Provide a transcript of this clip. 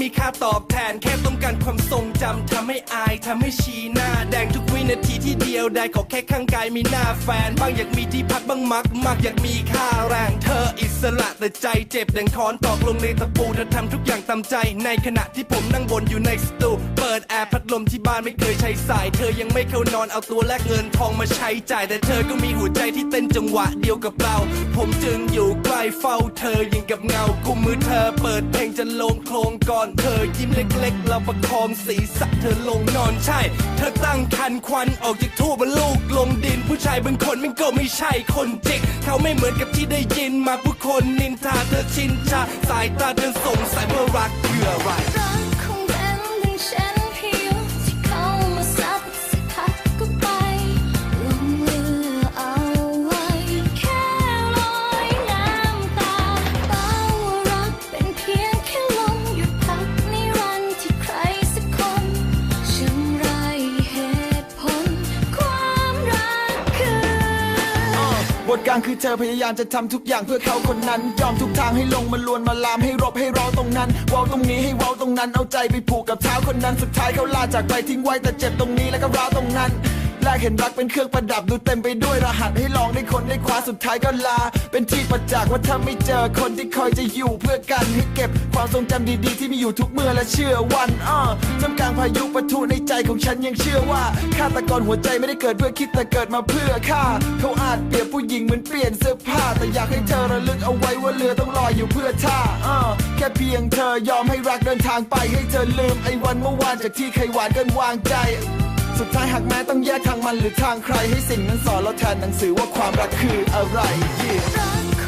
มีค่าตอบแทน แค่ต้องการความทรงจำทำให้อายทำให้ชี้หน้า แดงทุกวินาทีที่เดียวได้ขอแค่ข้างกายมีหน้าแฟน บางอยากมีที่พักบ้างมักมักอยากมีค่าแรงเธออิสระแต่ใจเจ็บดังคอนตอกลงในตะปูเธอทำทุกอย่างตามใจ ในขณะที่ผมนั่งบนอยู่ในสตูเปิดแอร์พัดลมที่บ้านไม่เคยใช้สาย เธอยังไม่เข้านอนเอาตัวแลกเงินทองมาใช้จ่าย แต่เธอก็มีหัวใจที่เต้นจังหวะเดียวกับเรา ผมจึงอยู่ใกล้เฝ้าเธอยิงกับเงากุมมือเธอเปิดเพลงจะลงโครงก่อนเธอยิ้มเล็กๆเราประคองสีสักเธอลงนอนใช่ เธอตั้งคันควันออกจากทูบลูกลงดิน ผู้ชายบางคนมันก็ไม่ใช่คนจริงเขาไม่เหมือนกับที่ได้ยินมาผู้คนนินทาเธอชินชาสายตาเธอสงสัยว่ารักคืออะไร บทกลางคือเธอพยายามจะทำทุกอย่างเพื่อเขาคนนั้น ยอมทุกทางให้ลงมาลวนมาลามให้รบให้รอตรงนั้นเว้าตรงนี้ให้เว้าตรงนั้นเอาใจไปผูกกับเท้าคนนั้นสุดท้ายเขาลาจากไปทิ้งไว้แต่เจ็บตรงนี้แล้วก็ร้าวตรงนั้น แรกเห็นรักเป็นเครื่องประดับดูเต็มไปด้วยรหัสให้ลองได้คนได้คว้าสุดท้ายก็ลา เป็นที่ประจักษ์ว่าถ้าไม่เจอคนที่คอยจะอยู่เพื่อกันให้เก็บความทรงจำดีๆ ที่มีอยู่ทุกเมื่อและเชื่อวันอ้อจำกลางพายุปะทุในใจของฉันยังเชื่อว่าฆาตกรหัวใจไม่ได้เกิดเพื่อคิดแต่เกิดมาเพื่อฆ่าเขาอาจเปรียบผู้หญิงเหมือนเปลี่ยนเสื้อผ้าแต่อยากให้เธอระลึกเอาไว้ว่าเรือต้องลอยอยู่เพื่อท่าอ้อแค่เพียงเธอยอมให้รักเดินทางไปให้เธอลืมไอ้วันเมื่อวานจากที่เคยหวานกันวางใจ สุดท้ายหากแม้ต้องแยกทางมันหรือทางใคร ให้สิ่งนั้นสอนเราแทนหนังสือว่าความรักคืออะไร Yeah